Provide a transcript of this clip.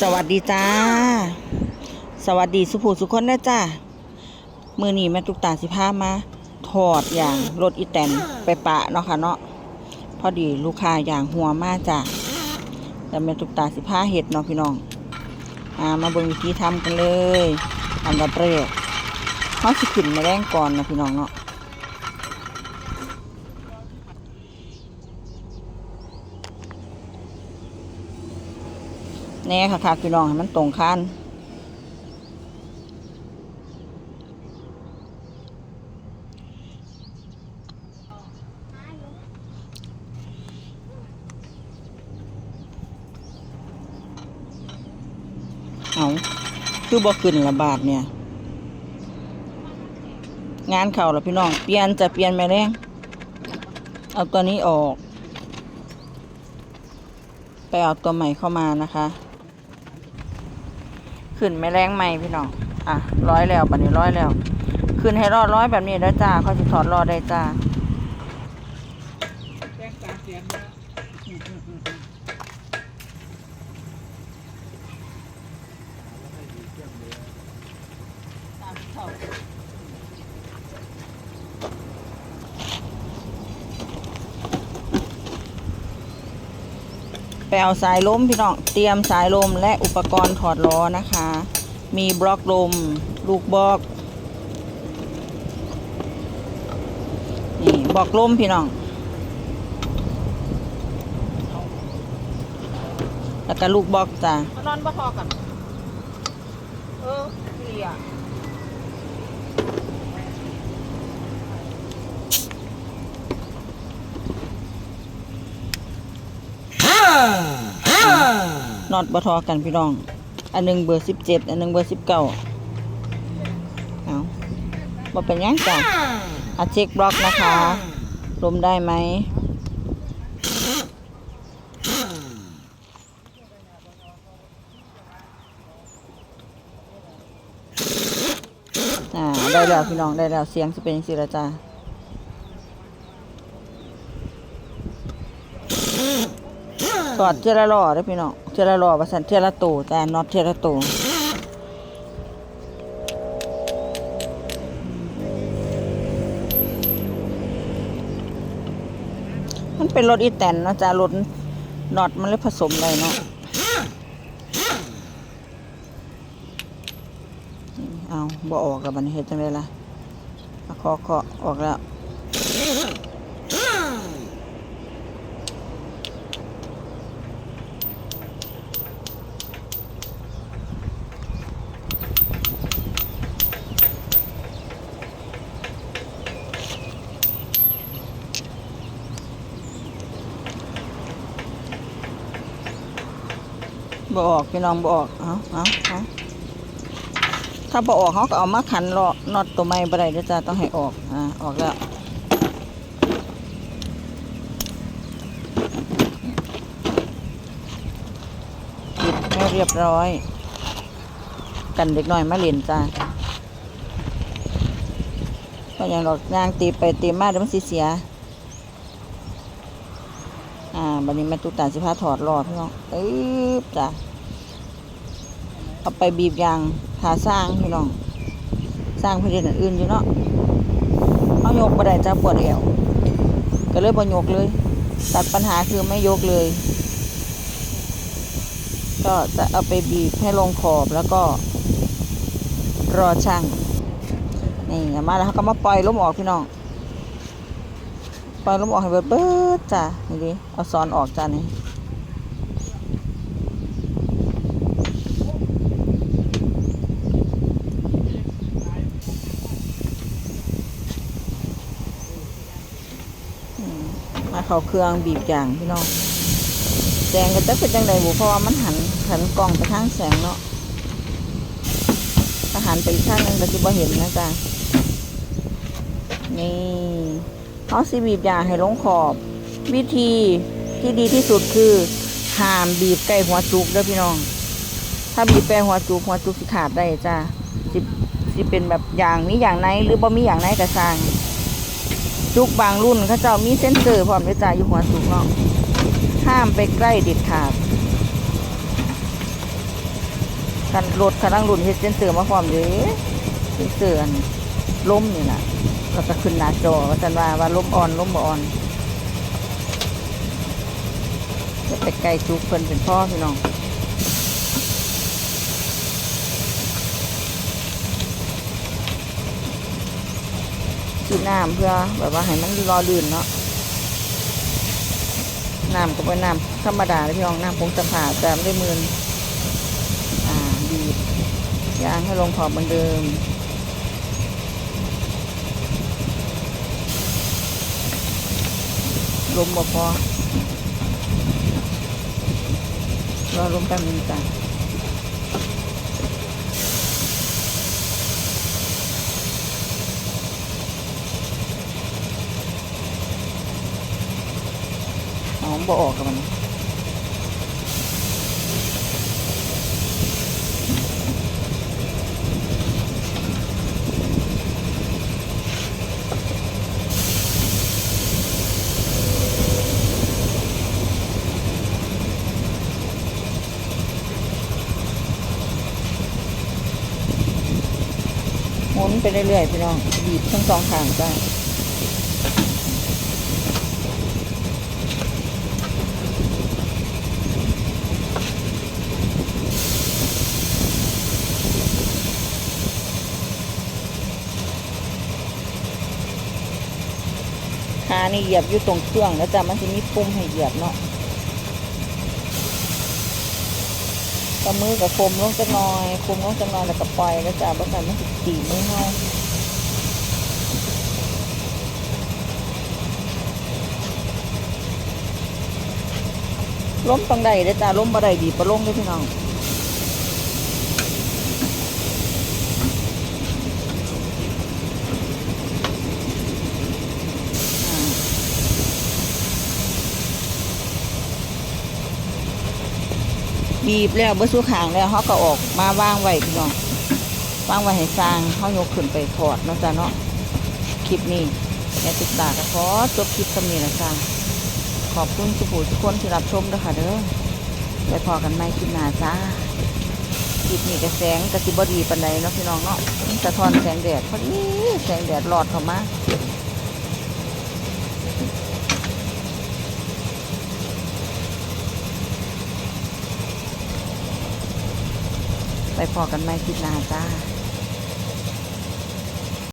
สวัสดีจ้า สวัสดีสุภูสุคนนะจ้ามือหนีแม่ตุกตาสิพามา ถอดอย่างรถอีแตนไปปะเนาะค่ะเนาะพอดีลูกค้าอย่างหัวมาจ้าแต่แม่ตุกตาสิพาเห็ดเนาะพี่น้องอ่ามาเบิ่งวิธีทำกันเลยอันดับแรกเขาสิขึ้นแมาแรงก่อนนะพี่น้องเนาะ แน่ค่ะค่ะพี่น้องให้มันตรงคันเอาคือบ่ขึ้นละบาทเนี่ย งานเข่าแล้วพี่น้อง เปลี่ยนจะเปลี่ยนแม่แรงเอาตัวนี้ออก ไปเอาตัวใหม่เข้ามานะคะ ขึ้นไม่แรงไหม่พี่น้อง อะร้อยแล้วบัดนี้ร้อยแล้ว ขึ้นให้รอดร้อยแบบนี้ได้จ้าเขาจะถอดรอดได้จ้า ไปเอาสายลมพี่น้องเตรียมสายลมและอุปกรณ์ถอดล้อนะคะ มีบล็อกลม ลูกบล็อกนี่บล็อกลมพี่น้องแล้วก็ลูกบล็อกจ้ะนอนบ่ทอกันเออเกลีย น็อตบทอกันพี่น้อง อันหนึงเบอร์สิบเจ็ดอันหนึงเบอร์สิบเก้าเอาบ่เป็นหยังจ้ะอาเช็คบล็อกนะคะลมได้ไหมอ่าได้แล้วพี่น้องได้แล้วเสียงจะเป็นสิละจ้า สอดเทละล้อเด้พี่น้องเทละล้อว่าซั่นเทละตูแต่น็อตเทละตูมันเป็นรถอีแตนนะจ้ารถน็อตมันเลยผสมเลยเนาะเอาบ่ออกแล้วบันเฮ็ดจังไดล่ะเอาเคาะเคาะออกแล้ว บออกพี่น้องบออกเอาเอาเอาถ้าบออกเขาก็เอามาขันรอน็อตตัวใหม่บ่ได้เด้อจ้าต้องให้ออกอ่าออกแล้วปิดให้เรียบร้อย กันเด็กน้อยมาเล่นจ้าก็อย่างดอกยางตีไปตีมาเดี๋ยวมันสิเสีย อ่าบันนี้แม่ตุ๊กตาสิพาถอดรอพี่น้องเอ๊บจ้ะเอาไปบีบยางหาสร้างพี่น้อง สร้างเพื่อนอื่นอยู่เนาะเอายกบ่ได้จ้าปวดเอวก็เลยบ่ยกเลย ตัดปัญหาคือไม่ยกเลย ก็จะเอาไปบีบให้ลงขอบแล้วก็ รอช่างนี่มาแล้วเขาก็มาปล่อยล้มออกพี่น้อง ปล่อยลมออกให้เบิดเบิดจ้ะนี่ดิเอาซ้อนออกจ้ะนี่มาเข้าเครื่องบีบอย่างพี่น้องแสงก็จะเป็นจังไดบุเพราะว่ามันหันหันกล้องไปทางแสงเนาะถ้าหันไปอีกข้างนึงก็จะบ่เห็นนะจ๊ะนี่ เขาสิบีบยางให้ลงขอบ วิธีที่ดีที่สุดคือห้ามบีบใกล้หัวจุกเด้อพี่น้อง ถ้าบีบใกล้หัวจุกหัวจุกสิขาดได้จ้าสิสิเป็นแบบอย่างมีอย่างไหนหรือบ่มีอย่างไหนก็สร้างจุกบางรุ่นเขาเจ้ามีเส้นเซอร์พร้อมด้วยจ้าอยู่หัวจุกเนาะห้ามไปใกล้เด็ดขาดกันรถกำลังรุ่นเฮ็ดเซนเซอร์มาพร้อมเด้เซนเซอร์ล้มนี่ล่ะ ก็จะขึ้นหน้าจอว่าซั่นว่าว่าล้มอ่อนล้มบอ่อนจะไปไกลจุกเพิ่นเป็นพ่อพี่น้องฉีดน้ำเพื่อแบบว่าให้มันรอลื่นเนาะน้ำก็เป็นน้ำธรรมดาเลยพี่น้องน้ำผงสะพาแต่ไม่ได้มืนอ่าบียางให้ลงขอบเหมือนเดิม ลมบ่พอรอลมแป๊บนึงจ้ะหอมบ่ออกกับมัน ไปเรื่อยๆพี่น้องบีบทั้งสองข้างจ้าขานี่เหยียบอยู่ตรงเครื่องแล้วจ้ะมันจะมีปุ่มให้เหยียบเนาะ ก็มือกับคมลงจะน้อยคมลงจะน้อยแล้วก็ปล่อยแล้วจ้ะเพระกันมันสิตีมือเฮาล้มตรงใดได้จ้าล้มบ่ได้บีประล้มด้อพี่น้อง บีบแล้วเบื่อสู้ขางแล้วเขาก็ออกมาว่างไว้พี่น้องว่างไว้ให้สร้างเขายกขึ้นไปถอดนะจ้ะเนาะคลิปนี้แม่ติดตาก็ขอจบคลิปสำนีละจ้าขอบคุณทุกผู้ทุกคนที่รับชมด้วยค่ะเด้อไปพอกันใหม่คลิปหน้าจ้าคลิปนี้ก็แสงกระสิบดีปันใดเนาะพี่น้องเนาะสะท้อนแสงแดดพอดีแสงแดดหลอดเข้ามา ไปพอกันไหม่คลิปหน้าจ้า